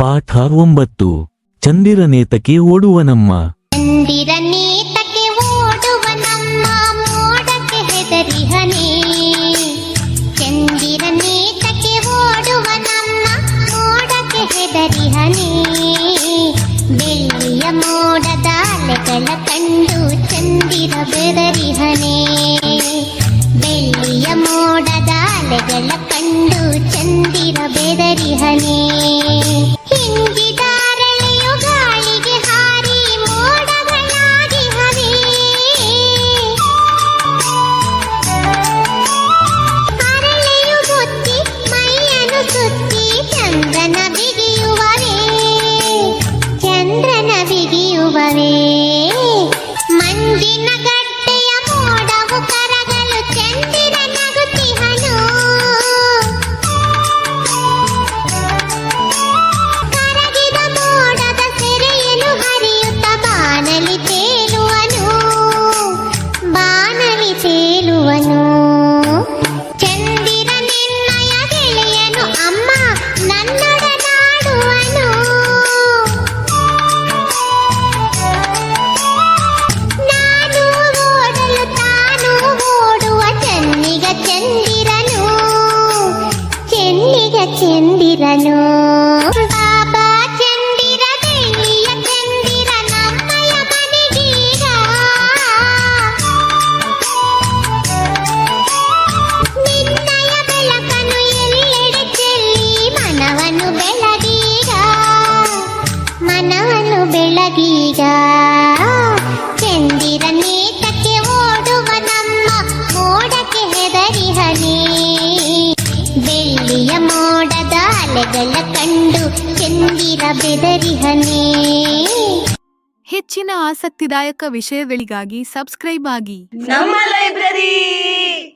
ಪಾಠ ಒಂಬತ್ತು. ಚಂದಿರನೇತಕ್ಕೆ ಓಡುವನಮ್ಮ. ಚಂದಿರ ನೇತಕ್ಕೆ ಓಡುವ ನಮ್ಮ ಮೋಡಕ್ಕೆ ಹೆದರಿಹನೆ. ಚಂದಿರ ನೇತಕ್ಕೆ ಓಡುವ ನಮ್ಮ ಮೋಡಕ್ಕೆ ಹೆದರಿಹನೆ. ಬೆಳ್ಳಿಯ ಮೋಡದ ಅಲೆಗಳ ಕಂಡು ಚಂದಿರ ಬೆದರಿಹನೆ. ಬೆಳ್ಳಿಯ ಮೋಡದ ಅಲೆಗಳ ಕಂಡು ಚಂದಿರ ಬೆದರಿಹನೆ. ಬೆಳ್ಳಿಯ ಮೋಡದ ಅಲೆಗಳ ಕಂಡು ಚಂದಿರ ಬೆದರಿಹನೆ. ಹೆಚ್ಚಿನ ಆಸಕ್ತಿದಾಯಕ ವಿಷಯಗಳಿಗಾಗಿ ಸಬ್ಸ್ಕ್ರೈಬ್ ಆಗಿ. ನಮ್ಮ ಲೈಬ್ರರಿ!